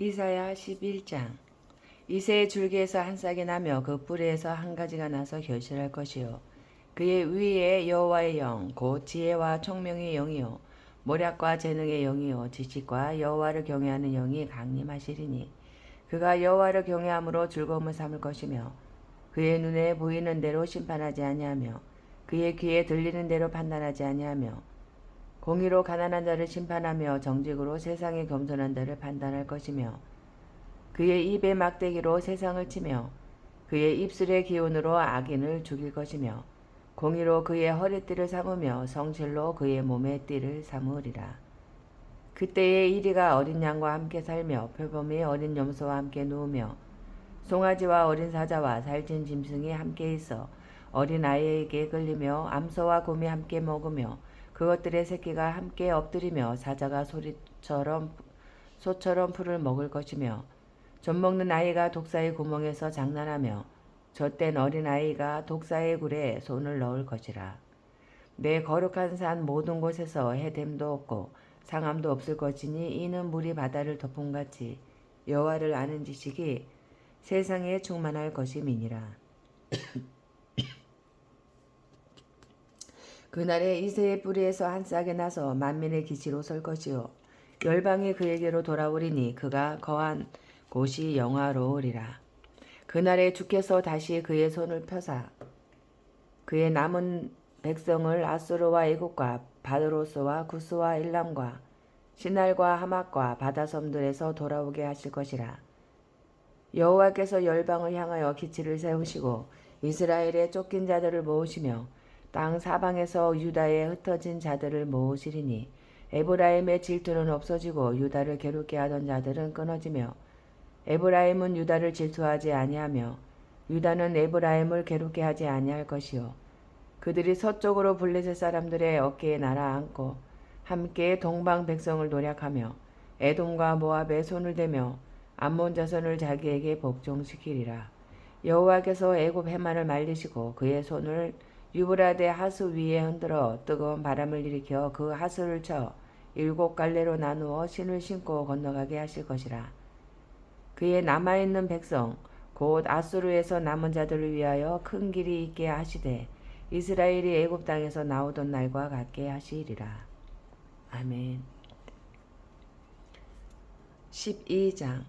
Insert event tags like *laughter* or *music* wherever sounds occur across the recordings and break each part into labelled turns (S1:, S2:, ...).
S1: 이사야 11장. 이새의 줄기에서 한 싹이 나며 그 뿌리에서 한 가지가 나서 결실할 것이요. 그의 위에 여호와의 영 곧 지혜와 총명의 영이요. 모략과 재능의 영이요. 지식과 여호와를 경외하는 영이 강림하시리니 그가 여호와를 경외함으로 즐거움을 삼을 것이며 그의 눈에 보이는 대로 심판하지 아니하며 그의 귀에 들리는 대로 판단하지 아니하며 공의로 가난한 자를 심판하며 정직으로 세상에 겸손한 자를 판단할 것이며 그의 입의 막대기로 세상을 치며 그의 입술의 기운으로 악인을 죽일 것이며 공의로 그의 허리띠를 삼으며 성실로 그의 몸의 띠를 삼으리라. 그때의 이리가 어린 양과 함께 살며 표범이 어린 염소와 함께 누우며 송아지와 어린 사자와 살찐 짐승이 함께 있어 어린 아이에게 끌리며 암소와 곰이 함께 먹으며 그것들의 새끼가 함께 엎드리며 사자가 소리처럼 소처럼 풀을 먹을 것이며 젖 먹는 아이가 독사의 구멍에서 장난하며 젖된 어린 아이가 독사의 굴에 손을 넣을 것이라. 내 거룩한 산 모든 곳에서 해됨도 없고 상함도 없을 것이니 이는 물이 바다를 덮음같이 여호와를 아는 지식이 세상에 충만할 것임이니라. 그날에 이새의 뿌리에서 한 싹이 나서 만민의 기치로 설 것이요 열방이 그에게로 돌아오리니 그가 거한 곳이 영화로우리라. 그날에 주께서 다시 그의 손을 펴사 그의 남은 백성을 아수르와 애국과 바드로스와 구스와 일람과 시날과 하막과 바다섬들에서 돌아오게 하실 것이라. 여호와께서 열방을 향하여 기치를 세우시고 이스라엘의 쫓긴 자들을 모으시며 땅 사방에서 유다에 흩어진 자들을 모으시리니 에브라임의 질투는 없어지고 유다를 괴롭게 하던 자들은 끊어지며 에브라임은 유다를 질투하지 아니하며 유다는 에브라임을 괴롭게 하지 아니할 것이요. 그들이 서쪽으로 블레셋 사람들의 어깨에 날아앉고 함께 동방 백성을 노략하며 에돔과 모압에 손을 대며 암몬 자손을 자기에게 복종시키리라. 여호와께서 애굽 해만을 말리시고 그의 손을 유브라데 하수 위에 흔들어 뜨거운 바람을 일으켜 그 하수를 쳐 일곱 갈래로 나누어 신을 신고 건너가게 하실 것이라. 그의 남아있는 백성 곧 아수르에서 남은 자들을 위하여 큰 길이 있게 하시되 이스라엘이 애굽 땅에서 나오던 날과 같게 하시리라. 아멘. 12장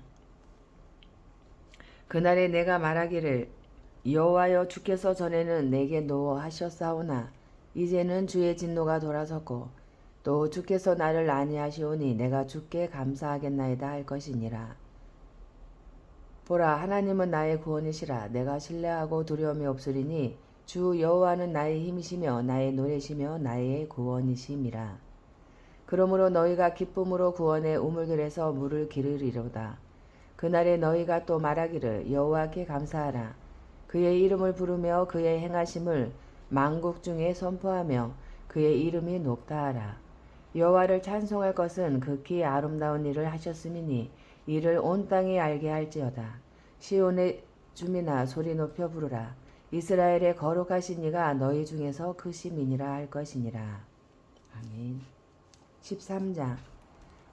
S1: 그날에 내가 말하기를 여호와여 주께서 전에는 내게 노하셨사오나 이제는 주의 진노가 돌아섰고 또 주께서 나를 아니하시오니 내가 주께 감사하겠나이다 할 것이니라. 보라 하나님은 나의 구원이시라 내가 신뢰하고 두려움이 없으리니 주 여호와는 나의 힘이시며 나의 노래시며 나의 구원이심이라. 그러므로 너희가 기쁨으로 구원의 우물들에서 물을 기르리로다. 그날에 너희가 또 말하기를 여호와께 감사하라. 그의 이름을 부르며 그의 행하심을 만국 중에 선포하며 그의 이름이 높다 하라. 여호와를 찬송할 것은 극히 아름다운 일을 하셨음이니 이를 온 땅이 알게 할지어다. 시온의 주민아 소리 높여 부르라. 이스라엘의 거룩하신 이가 너희 중에서 크심이니라 할 것이니라. 아멘. 13장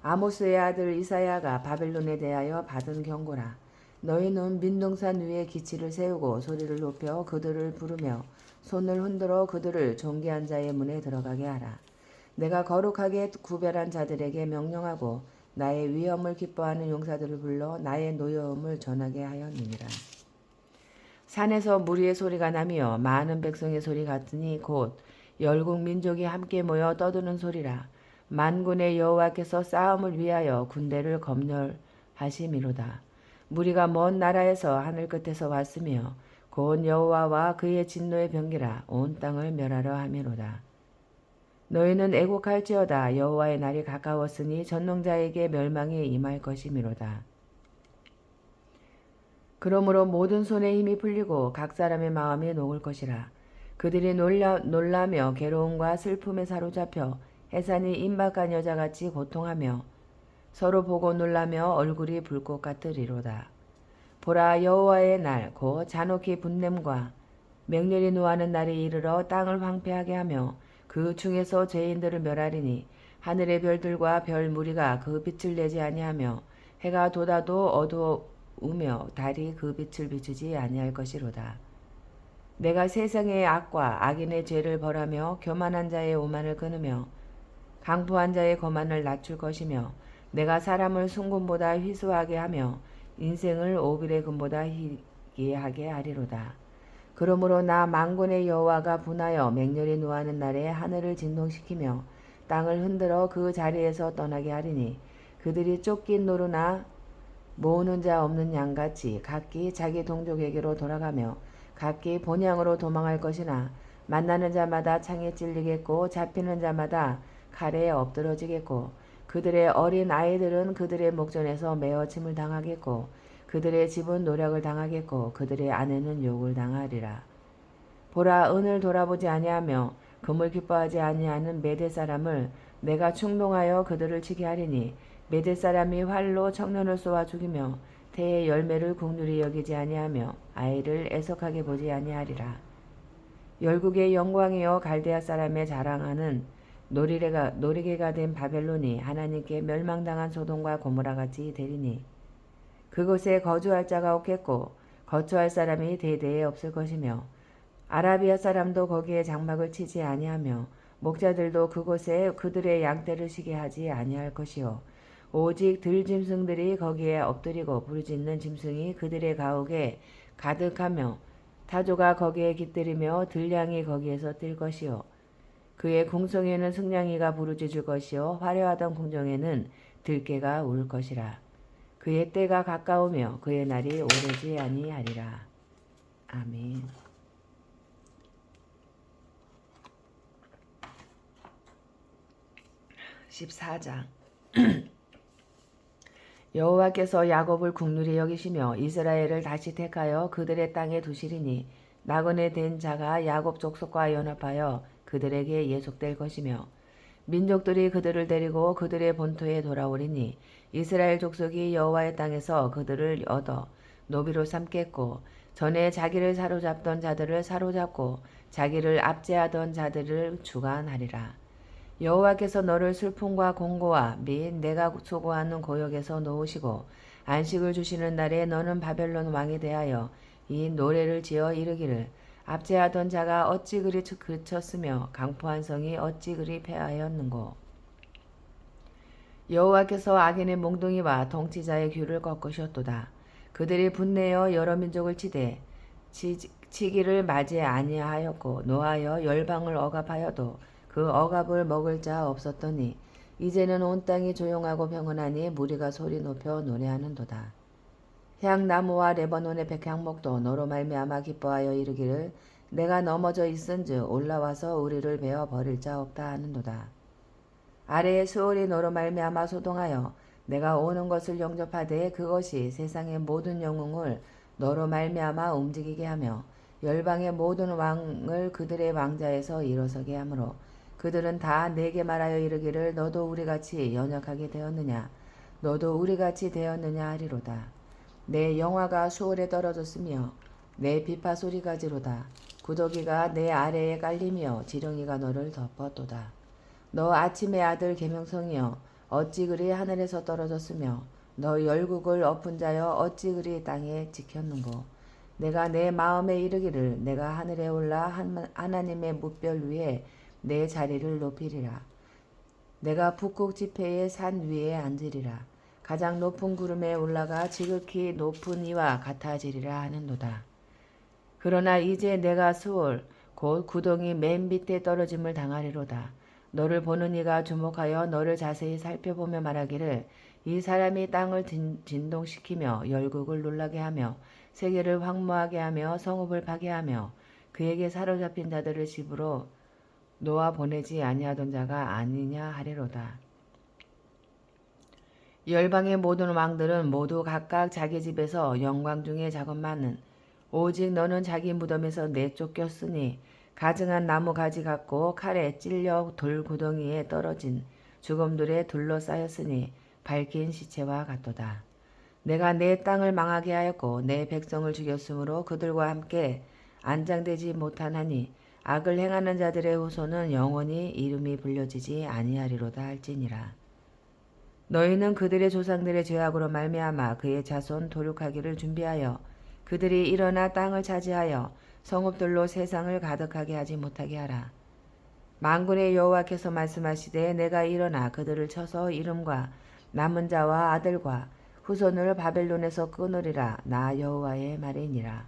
S1: 아모스의 아들 이사야가 바벨론에 대하여 받은 경고라. 너희는 민둥산 위에 기치를 세우고 소리를 높여 그들을 부르며 손을 흔들어 그들을 존귀한 자의 문에 들어가게 하라. 내가 거룩하게 구별한 자들에게 명령하고 나의 위엄을 기뻐하는 용사들을 불러 나의 노여움을 전하게 하였느니라. 산에서 무리의 소리가 나며 많은 백성의 소리 같으니 곧 열국 민족이 함께 모여 떠드는 소리라. 만군의 여호와께서 싸움을 위하여 군대를 검열하심이로다. 무리가 먼 나라에서 하늘 끝에서 왔으며 곧 여호와와 그의 진노의 병기라 온 땅을 멸하려 함이로다. 너희는 애곡할지어다 여호와의 날이 가까웠으니 전능자에게 멸망이 임할 것이미로다. 그러므로 모든 손에 힘이 풀리고 각 사람의 마음이 녹을 것이라. 그들이 놀라, 놀라며 괴로움과 슬픔에 사로잡혀 해산이 임박한 여자같이 고통하며 서로 보고 놀라며 얼굴이 불꽃 같으리로다. 보라 여호와의 날 곧 잔혹히 분냄과 맹렬히 노하는 날이 이르러 땅을 황폐하게 하며 그 중에서 죄인들을 멸하리니 하늘의 별들과 별 무리가 그 빛을 내지 아니하며 해가 돋아도 어두우며 달이 그 빛을 비추지 아니할 것이로다. 내가 세상의 악과 악인의 죄를 벌하며 교만한 자의 오만을 끊으며 강부한 자의 거만을 낮출 것이며 내가 사람을 순금보다 희수하게 하며 인생을 오빌의 금보다 희귀하게 하리로다. 그러므로 나 만군의 여호와가 분하여 맹렬히 노하는 날에 하늘을 진동시키며 땅을 흔들어 그 자리에서 떠나게 하리니 그들이 쫓긴 노루나 모으는 자 없는 양같이 각기 자기 동족에게로 돌아가며 각기 본향으로 도망할 것이나 만나는 자마다 창에 찔리겠고 잡히는 자마다 칼에 엎드러지겠고 그들의 어린 아이들은 그들의 목전에서 메어침을 당하겠고 그들의 집은 노력을 당하겠고 그들의 아내는 욕을 당하리라. 보라 은을 돌아보지 아니하며 금을 기뻐하지 아니하는 메대 사람을 내가 충동하여 그들을 치게 하리니 메대 사람이 활로 청년을 쏘아 죽이며 태의 열매를 국률이 여기지 아니하며 아이를 애석하게 보지 아니하리라. 열국의 영광이여 갈대아 사람의 자랑하는 노리개가, 노리개가 된 바벨론이 하나님께 멸망당한 소돔과 고모라 같이 되리니 그곳에 거주할 자가 없겠고 거처할 사람이 대대에 없을 것이며 아라비아 사람도 거기에 장막을 치지 아니하며 목자들도 그곳에 그들의 양떼를 쉬게 하지 아니할 것이요. 오직 들짐승들이 거기에 엎드리고 부르짖는 짐승이 그들의 가옥에 가득하며 타조가 거기에 깃들이며 들량이 거기에서 뜰 것이요 그의 궁성에는 승냥이가 부르짖을 것이요 화려하던 궁정에는 들깨가 울 것이라. 그의 때가 가까우며 그의 날이 오래지 아니하리라. 아멘. (14장) *clears throat* 여호와께서 야곱을 국률이 여기시며 이스라엘을 다시 택하여 그들의 땅에 두시리니 나그네 된 자가 야곱 족속과 연합하여 그들에게 예속될 것이며 민족들이 그들을 데리고 그들의 본토에 돌아오리니 이스라엘 족속이 여호와의 땅에서 그들을 얻어 노비로 삼겠고 전에 자기를 사로잡던 자들을 사로잡고 자기를 압제하던 자들을 주관하리라. 여호와께서 너를 슬픔과 공고와 및 내가 소고하는 고역에서 놓으시고 안식을 주시는 날에 너는 바벨론 왕에 대하여 이 노래를 지어 이르기를 압제하던 자가 어찌 그리 그쳤으며 강포한 성이 어찌 그리 패하였는고 여호와께서 악인의 몽둥이와 통치자의 귀를 꺾으셨도다 그들이 분내어 여러 민족을 치되 치, 치기를 맞이 아니하였고 노하여 열방을 억압하여도 그 억압을 먹을 자 없었더니 이제는 온 땅이 조용하고 평온하니 무리가 소리 높여 노래하는도다. 향나무와 레바논의 백향목도 너로 말미암아 기뻐하여 이르기를 내가 넘어져 있은즉 올라와서 우리를 베어 버릴 자 없다 하는도다. 아래의 수월이 너로 말미암아 소동하여 내가 오는 것을 영접하되 그것이 세상의 모든 영웅을 너로 말미암아 움직이게 하며 열방의 모든 왕을 그들의 왕자에서 일어서게 하므로 그들은 다 내게 말하여 이르기를 너도 우리같이 연약하게 되었느냐 너도 우리같이 되었느냐 하리로다. 내 영화가 수월에 떨어졌으며 내 비파 소리가 지로다. 구더기가 내 아래에 깔리며 지렁이가 너를 덮었도다. 너 아침의 아들 계명성이여 어찌 그리 하늘에서 떨어졌으며 너 열국을 엎은 자여 어찌 그리 땅에 지켰는고 내가 내 마음에 이르기를 내가 하늘에 올라 하나님의 무별 위에 내 자리를 높이리라 내가 북극 지폐의 산 위에 앉으리라 가장 높은 구름에 올라가 지극히 높은 이와 같아지리라 하는도다. 그러나 이제 내가 수월 곧 구덩이 맨 밑에 떨어짐을 당하리로다. 너를 보는 이가 주목하여 너를 자세히 살펴보며 말하기를 이 사람이 땅을 진동시키며 열국을 놀라게 하며 세계를 황무하게 하며 성읍을 파괴하며 그에게 사로잡힌 자들을 집으로 놓아 보내지 아니하던 자가 아니냐 하리로다. 열방의 모든 왕들은 모두 각각 자기 집에서 영광 중에 작업만은 오직 너는 자기 무덤에서 내쫓겼으니 가증한 나무 가지 같고 칼에 찔려 돌 구덩이에 떨어진 죽음들에 둘러싸였으니 밝힌 시체와 같도다. 내가 내 땅을 망하게 하였고 내 백성을 죽였으므로 그들과 함께 안장되지 못하나니 악을 행하는 자들의 후손은 영원히 이름이 불려지지 아니하리로다 할지니라. 너희는 그들의 조상들의 죄악으로 말미암아 그의 자손 도륙하기를 준비하여 그들이 일어나 땅을 차지하여 성읍들로 세상을 가득하게 하지 못하게 하라. 만군의 여호와께서 말씀하시되 내가 일어나 그들을 쳐서 이름과 남은 자와 아들과 후손을 바벨론에서 끊으리라 나 여호와의 말이니라.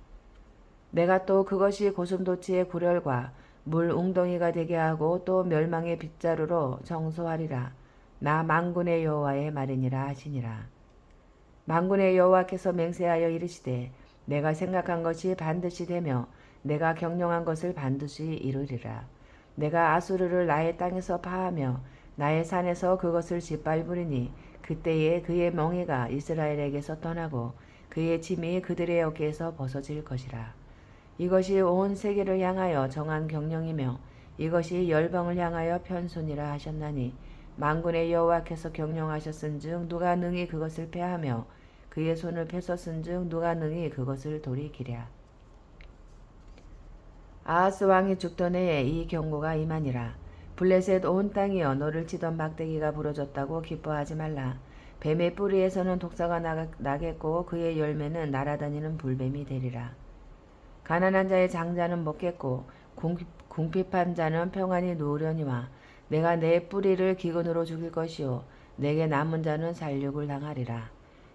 S1: 내가 또 그것이 고슴도치의 굴혈과 물 웅덩이가 되게 하고 또 멸망의 빗자루로 정소하리라. 나 만군의 여호와의 말이니라 하시니라. 만군의 여호와께서 맹세하여 이르시되 내가 생각한 것이 반드시 되며 내가 경영한 것을 반드시 이루리라. 내가 아수르를 나의 땅에서 파하며 나의 산에서 그것을 짓밟으리니 그때에 그의 멍에가 이스라엘에게서 떠나고 그의 짐이 그들의 어깨에서 벗어질 것이라. 이것이 온 세계를 향하여 정한 경영이며 이것이 열방을 향하여 편손이라 하셨나니 만군의 여호와께서 경영하셨은즉 누가 능히 그것을 패하며 그의 손을 펴섰은즉 누가 능히 그것을 돌이키랴. 아하스 왕이 죽던 해에 이 경고가 임하니라. 블레셋 온 땅이여 너를 치던 막대기가 부러졌다고 기뻐하지 말라. 뱀의 뿌리에서는 독사가 나- 나겠고 그의 열매는 날아다니는 불뱀이 되리라. 가난한 자의 장자는 먹겠고 궁- 궁핍한 자는 평안히 누우려니와 내가 내 뿌리를 기근으로 죽일 것이요 내게 남은 자는 살육을 당하리라.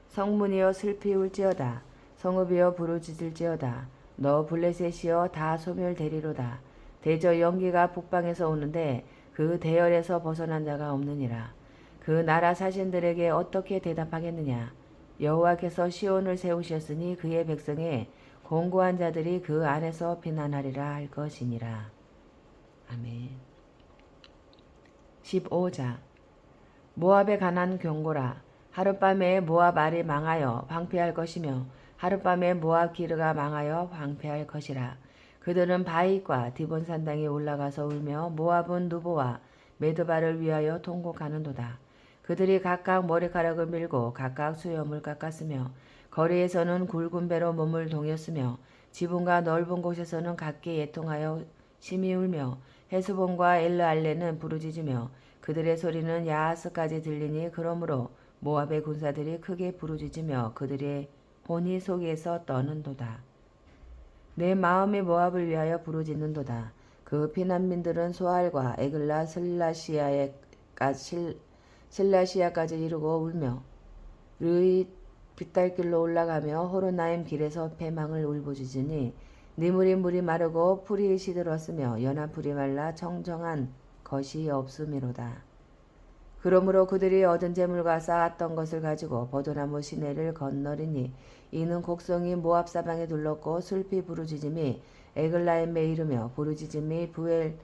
S1: 성문이여 슬피 울지어다. 성읍이여 부르짖을지어다. 너 블레셋이여 다 소멸되리로다. 대저 연기가 북방에서 오는데 그 대열에서 벗어난 자가 없느니라. 그 나라 사신들에게 어떻게 대답하겠느냐? 여호와께서 시온을 세우셨으니 그의 백성의 공고한 자들이 그 안에서 피난하리라 할 것이니라. 아멘. 15장 모압에 관한 경고라. 하룻밤에 모압 알이 망하여 황폐할 것이며 하룻밤에 모압 기르가 망하여 황폐할 것이라. 그들은 바익과 디본 산당에 올라가서 울며 모압은 누보와 메드바를 위하여 통곡하는도다. 그들이 각각 머리카락을 밀고 각각 수염을 깎았으며 거리에서는 굵은 배로 몸을 동였으며 지붕과 넓은 곳에서는 각기 예통하여 심히 울며 헤스본과 엘르알레는 부르짖으며 그들의 소리는 야하스까지 들리니 그러므로 모압의 군사들이 크게 부르짖으며 그들의 혼이 속에서 떠는도다. 내 마음이 모압을 위하여 부르짖는도다. 그 피난민들은 소알과 에글라 슬라시아에까 실, 실라시아까지 이르고 울며 르이 빗달길로 올라가며 호로나임 길에서 패망을 울부짖으니 니물이 물이 마르고 풀이 시들었으며 연한 풀이 말라 청정한 것이 없음이로다. 그러므로 그들이 얻은 재물과 쌓았던 것을 가지고 버도나무 시내를 건너리니 이는 곡성이 모압 사방에 둘렀고 슬피 부르짖음이 에글라임에 이르며 부르짖음이 부엘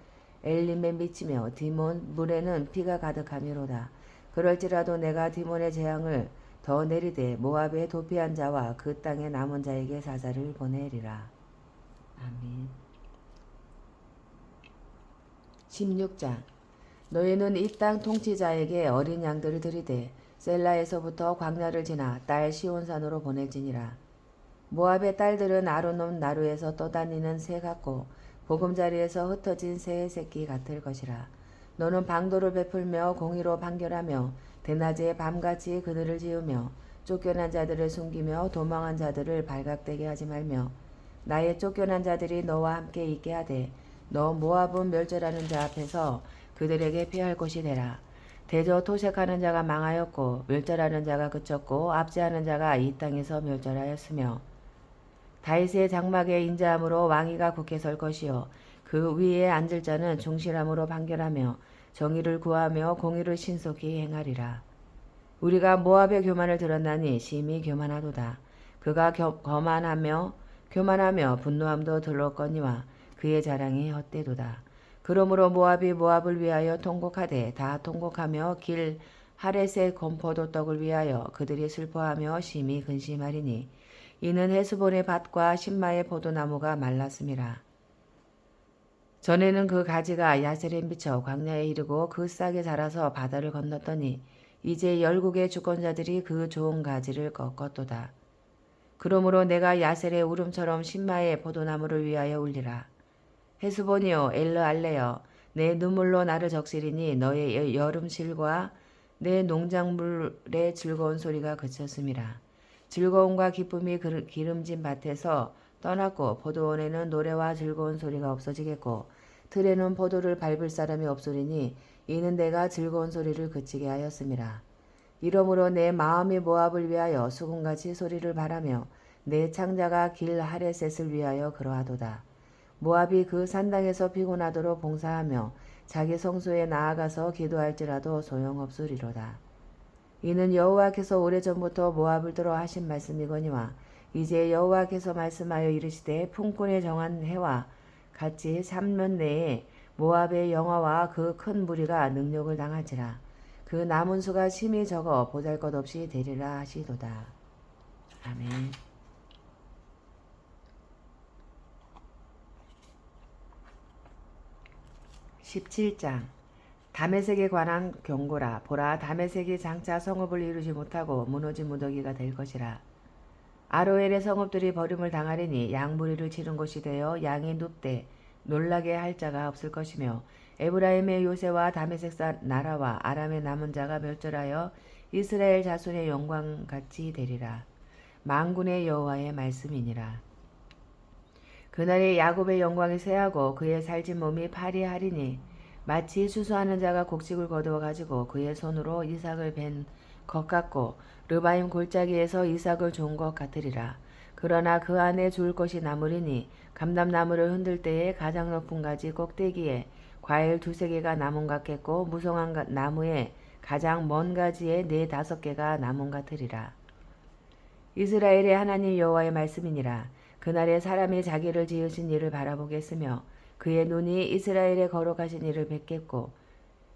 S1: 엘림에 미치며 디몬 물에는 피가 가득함이로다. 그럴지라도 내가 디몬의 재앙을 더 내리되 모압의 도피한 자와 그 땅의 남은 자에게 사자를 보내리라. 아멘. 16장 너희는 이 땅 통치자에게 어린 양들을 들이되 셀라에서부터 광야를 지나 딸 시온산으로 보낼지니라. 모압의 딸들은 아르논 나루에서 떠다니는 새 같고 보금자리에서 흩어진 새의 새끼 같을 것이라. 너는 방도를 베풀며 공의로 판결하며 대낮에 밤같이 그들을 지으며 쫓겨난 자들을 숨기며 도망한 자들을 발각되게 하지 말며 나의 쫓겨난 자들이 너와 함께 있게 하되 너 모압은 멸절하는 자 앞에서 그들에게 피할 곳이 되라. 대저 토색하는 자가 망하였고 멸절하는 자가 그쳤고 압제하는 자가 이 땅에서 멸절하였으며 다윗의 장막에 인자함으로 왕위가 굳게 설 것이요 그 위에 앉을 자는 중실함으로 판결하며 정의를 구하며 공의를 신속히 행하리라. 우리가 모압의 교만을 들었나니 심히 교만하도다. 그가 겨, 거만하며 교만하며 분노함도 들었거니와 그의 자랑이 헛되도다. 그러므로 모압이 모압을 위하여 통곡하되 다 통곡하며 길 하렛의 건포도 떡을 위하여 그들이 슬퍼하며 심히 근심하리니 이는 헤스본의 밭과 신마의 포도나무가 말랐음이라. 전에는 그 가지가 야셀에 미쳐 광야에 이르고 그 싹에 자라서 바다를 건넜더니 이제 열국의 주권자들이 그 좋은 가지를 꺾었도다. 그러므로 내가 야셀의 울음처럼 신마의 포도나무를 위하여 울리라. 헤스본이여 엘르 알레여 내 눈물로 나를 적시리니 너의 여름실과 내 농작물의 즐거운 소리가 그쳤음이라. 즐거움과 기쁨이 그르- 기름진 밭에서 떠났고 포도원에는 노래와 즐거운 소리가 없어지겠고 들에는 포도를 밟을 사람이 없으리니 이는 내가 즐거운 소리를 그치게 하였음이라. 이러므로 내 마음이 모압을 위하여 수금같이 소리를 바라며 내 창자가 길 하레셋을 위하여 그러하도다. 모압이 그 산당에서 피곤하도록 봉사하며 자기 성소에 나아가서 기도할지라도 소용없으리로다. 이는 여호와께서 오래전부터 모압을 들어 하신 말씀이거니와 이제 여호와께서 말씀하여 이르시되 품꾼에 정한 해와 같이 3년 내에 모압의 영화와 그 큰 무리가 능력을 당할지라 그 남은 수가 심히 적어 보잘것없이 되리라 하시도다. 아멘. 17장 다메섹에 관한 경고라 보라 다메섹이 장차 성읍을 이루지 못하고 무너진 무더기가 될 것이라 아로엘의 성읍들이 버림을 당하리니 양무리를 치른 곳이 되어 양이 눕되 놀라게 할 자가 없을 것이며 에브라임의 요새와 다메섹 사 나라와 아람의 남은 자가 멸절하여 이스라엘 자손의 영광 같이 되리라 만군의 여호와의 말씀이니라 그날에 야곱의 영광이 쇠하고 그의 살진 몸이 파리하리니 마치 수수하는 자가 곡식을 거두어 가지고 그의 손으로 이삭을 벤 것 같고 르바임 골짜기에서 이삭을 준것 같으리라. 그러나 그 안에 줄 것이 나무리니 감람나무를 흔들 때에 가장 높은 가지 꼭대기에 과일 두세 개가 나문 같겠고 무성한 가- 나무에 가장 먼 가지에 네 다섯 개가 나문 같으리라. 이스라엘의 하나님 여호와의 말씀이니라. 그날에 사람이 자기를 지으신 이를 바라보겠으며 그의 눈이 이스라엘에 거룩하신 이를 뵙겠고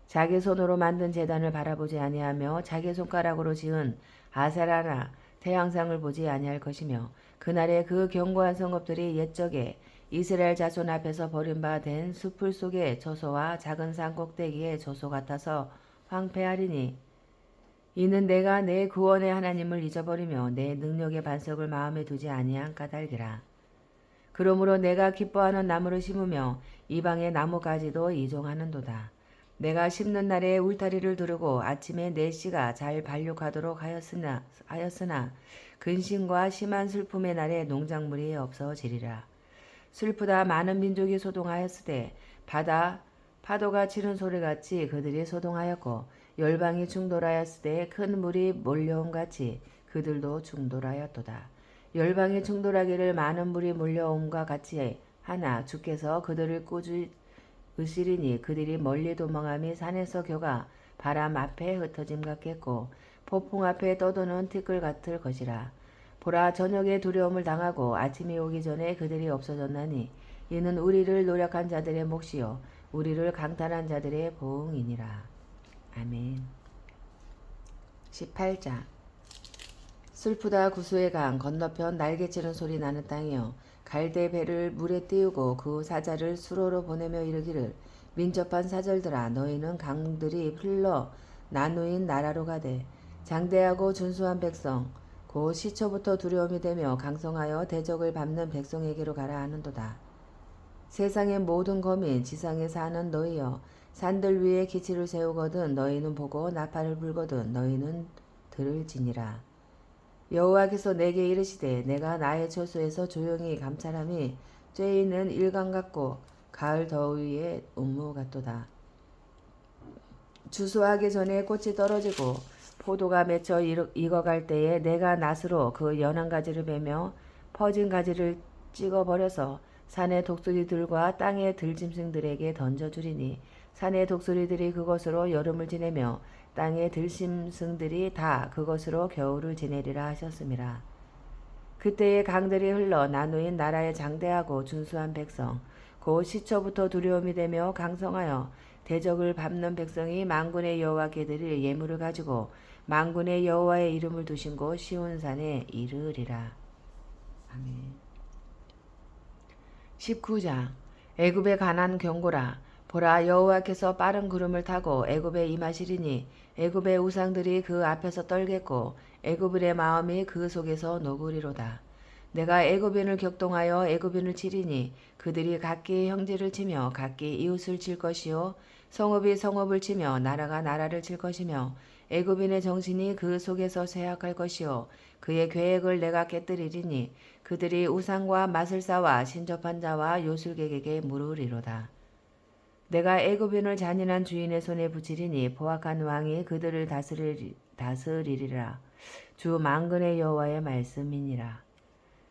S1: 자기 손으로 만든 재단을 바라보지 아니하며 자기 손가락으로 지은 아세라나 태양상을 보지 아니할 것이며 그날에 그 견고한 성읍들이 옛적에 이스라엘 자손 앞에서 버림받은 숲을 속의 저소와 작은 산 꼭대기의 저소 같아서 황폐하리니 이는 내가 내 구원의 하나님을 잊어버리며 내 능력의 반석을 마음에 두지 아니한 까닭이라. 그러므로 내가 기뻐하는 나무를 심으며 이방의 나무까지도 이종하는도다. 내가 심는 날에 울타리를 두르고 아침에 내 씨가 잘 발육하도록 하였으나, 하였으나 근심과 심한 슬픔의 날에 농작물이 없어지리라. 슬프다 많은 민족이 소동하였으되 바다 파도가 치는 소리같이 그들이 소동하였고 열방이 충돌하였으되 큰 물이 몰려온 같이 그들도 충돌하였도다. 열방이 충돌하기를 많은 물이 몰려옴과 같이 하나 주께서 그들을 꾸짖으시리니 그들이 멀리 도망함이 산에서 겨가 바람 앞에 흩어짐 같겠고 폭풍 앞에 떠도는 티끌 같을 것이라. 보라 저녁에 두려움을 당하고 아침이 오기 전에 그들이 없어졌나니 이는 우리를 노력한 자들의 몫이요 우리를 강탈한 자들의 보응이니라. 아멘. 18장 슬프다 구수의 강 건너편 날개치는 소리 나는 땅이여 갈대 배를 물에 띄우고 그 사자를 수로로 보내며 이르기를 민첩한 사절들아 너희는 강들이 흘러 나누인 나라로 가되 장대하고 준수한 백성 곧 시초부터 두려움이 되며 강성하여 대적을 밟는 백성에게로 가라 하는도다. 세상의 모든 거민 지상에 사는 너희여 산들 위에 기치를 세우거든 너희는 보고 나팔을 불거든 너희는 들을지니라. 여호와께서 내게 이르시되 내가 나의 처소에서 조용히 감찰함이 쬐 있는 일강 같고 가을 더위의 운무 같도다. 주수하기 전에 꽃이 떨어지고 포도가 맺혀 익어갈 때에 내가 낫으로 그 연한 가지를 베며 퍼진 가지를 찍어버려서 산의 독수리들과 땅의 들짐승들에게 던져주리니 산의 독수리들이 그것으로 여름을 지내며 땅의 들짐승들이 다 그것으로 겨울을 지내리라 하셨음이라. 그때의 강들이 흘러 나누인 나라의 장대하고 준수한 백성 곧 시초부터 두려움이 되며 강성하여 대적을 밟는 백성이 만군의 여호와께 드릴 예물을 가지고 만군의 여호와의 이름을 두신 곳 시온산에 이르리라. 아멘. 19장 애굽에 관한 경고라 보라 여호와께서 빠른 구름을 타고 애굽에 임하시리니 애굽의 우상들이 그 앞에서 떨겠고 애굽인의 마음이 그 속에서 노구리로다 내가 애굽인을 격동하여 애굽인을 치리니 그들이 각기 형제를 치며 각기 이웃을 칠 것이요 성읍이 성읍을 치며 나라가 나라를 칠 것이며 애굽인의 정신이 그 속에서 쇠약할 것이요 그의 계획을 내가 깨뜨리리니 그들이 우상과 마술사와 신접한 자와 요술객에게 물으리로다. 내가 애굽인을 잔인한 주인의 손에 붙이리니 포악한 왕이 그들을 다스리, 다스리리라. 주 만근의 여호와의 말씀이니라.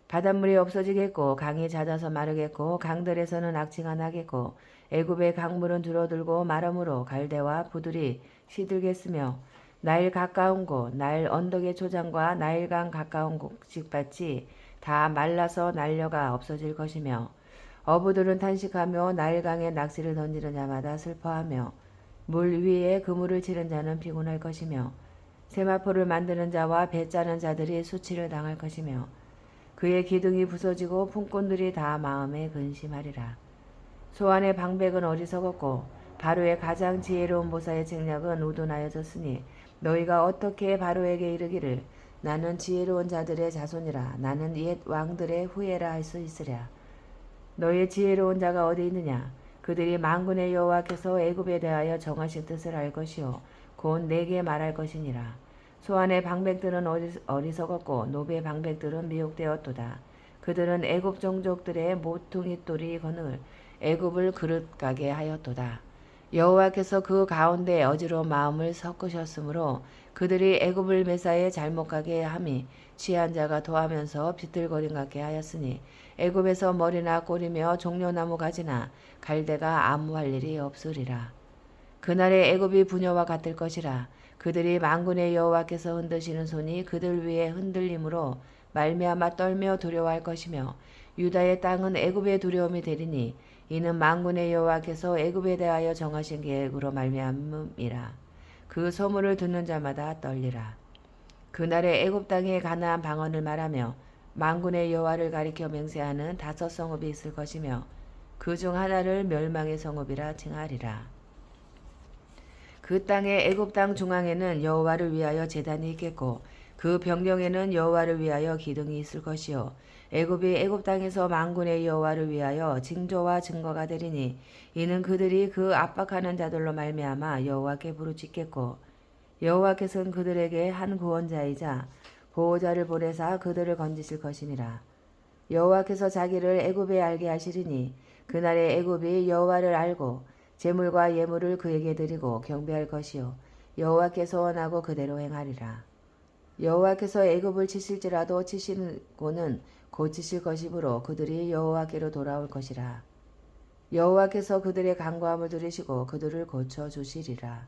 S1: 바닷물이 없어지겠고 강이 잦아서 마르겠고 강들에서는 악취가 나겠고 애굽의 강물은 줄어들고 마름으로 갈대와 부들이 시들겠으며 나일 가까운 곳, 나일 언덕의 초장과 나일강 가까운 곡식밭이 다 말라서 날려가 없어질 것이며 어부들은 탄식하며 나일강에 낚시를 던지는 자마다 슬퍼하며 물 위에 그물을 치는 자는 피곤할 것이며 세마포를 만드는 자와 배 짜는 자들이 수치를 당할 것이며 그의 기둥이 부서지고 품꾼들이 다 마음에 근심하리라. 소안의 방백은 어리석었고 바로의 가장 지혜로운 모사의 책략은 우둔하여졌으니 너희가 어떻게 바로에게 이르기를 나는 지혜로운 자들의 자손이라 나는 옛 왕들의 후예라 할 수 있으랴. 너희의 지혜로운 자가 어디 있느냐? 그들이 만군의 여호와께서 애굽에 대하여 정하신 뜻을 알 것이요 곧 내게 말할 것이니라. 소안의 방백들은 어리석었고 노베의 방백들은 미혹되었도다. 그들은 애굽 종족들의 모퉁이 돌이 건을 애굽을 그릇 가게 하였도다. 여호와께서 그 가운데 어지러운 마음을 섞으셨으므로 그들이 애굽을 메사에 잘못 가게 함이 취한 자가 도하면서 비틀거림 같게 하였으니 애굽에서 머리나 꼬리며 종려나무 가지나 갈대가 아무 할 일이 없으리라. 그날의 애굽이 부녀와 같을 것이라. 그들이 만군의 여호와께서 흔드시는 손이 그들 위에 흔들림으로 말미암아 떨며 두려워할 것이며 유다의 땅은 애굽의 두려움이 되리니 이는 만군의 여호와께서 애굽에 대하여 정하신 계획으로 말미암음이라. 그 소문을 듣는 자마다 떨리라. 그날에 애굽 땅에 가나안 방언을 말하며 만군의 여호와를 가리켜 맹세하는 다섯 성읍이 있을 것이며 그 중 하나를 멸망의 성읍이라 칭하리라. 그 땅의 애굽 땅 중앙에는 여호와를 위하여 제단이 있겠고 그 병경에는 여호와를 위하여 기둥이 있을 것이요 애굽이 애굽 땅에서 만군의 여호와를 위하여 징조와 증거가 되리니 이는 그들이 그 압박하는 자들로 말미암아 여호와께 부르짖겠고 여호와께서는 그들에게 한 구원자이자 보호자를 보내사 그들을 건지실 것이니라 여호와께서 자기를 애굽에 알게 하시리니 그날에 애굽이 여호와를 알고 재물과 예물을 그에게 드리고 경배할 것이요 여호와께서 원하고 그대로 행하리라. 여호와께서 애굽을 치실지라도 치시고는 고치실 것이므로 그들이 여호와께로 돌아올 것이라. 여호와께서 그들의 간과함을 들으시고 그들을 고쳐 주시리라.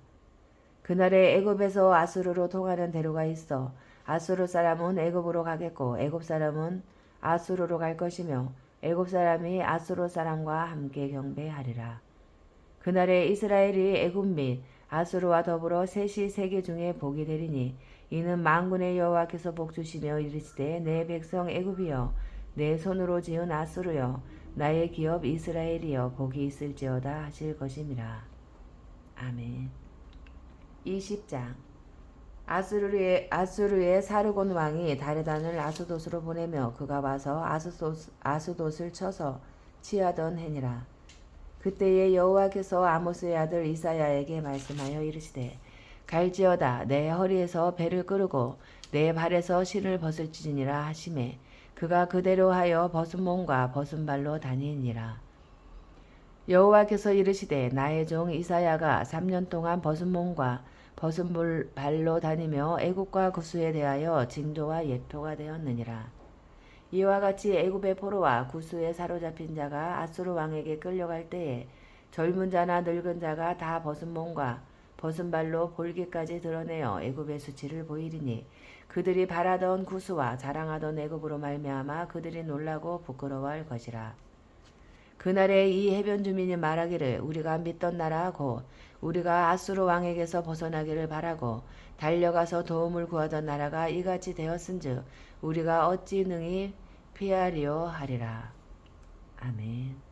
S1: 그날에 애굽에서 아수르로 통하는 대로가 있어 아수르 사람은 애굽으로 가겠고 애굽 사람은 아수르로 갈 것이며 애굽 사람이 아수르 사람과 함께 경배하리라. 그날에 이스라엘이 애굽 및 아수르와 더불어 셋이 세계 중에 복이 되리니 이는 만군의 여호와께서 복 주시며 이르시되 내 백성 애굽이여 내 손으로 지은 아수르여 나의 기업 이스라엘이여 복이 있을지어다 하실 것임이라. 아멘. 20장 아수르의, 아수르의 사르곤 왕이 다르단을 아수도스로 보내며 그가 와서 아수도스, 아수도스를 쳐서 치하던 해니라. 그때에 여호와께서 아모스의 아들 이사야에게 말씀하여 이르시되 갈지어다 내 허리에서 배를 끄르고 내 발에서 신을 벗을지니라 하심에 그가 그대로 하여 벗은 몸과 벗은 발로 다니니라. 여호와께서 이르시되 나의 종 이사야가 3년 동안 벗은 몸과 벗은 발로 다니며 애국과 구수에 대하여 징조와 예표가 되었느니라 이와 같이 애굽의 포로와 구스에 사로잡힌 자가 아수르 왕에게 끌려갈 때에 젊은 자나 늙은 자가 다 벗은 몸과 벗은 발로 볼기까지 드러내어 애굽의 수치를 보이리니 그들이 바라던 구스와 자랑하던 애굽으로 말미암아 그들이 놀라고 부끄러워할 것이라. 그날에 이 해변 주민이 말하기를 우리가 믿던 나라 고 우리가 아수르 왕에게서 벗어나기를 바라고 달려가서 도움을 구하던 나라가 이같이 되었은즉 우리가 어찌 능히 피하리오 하리라. 아멘.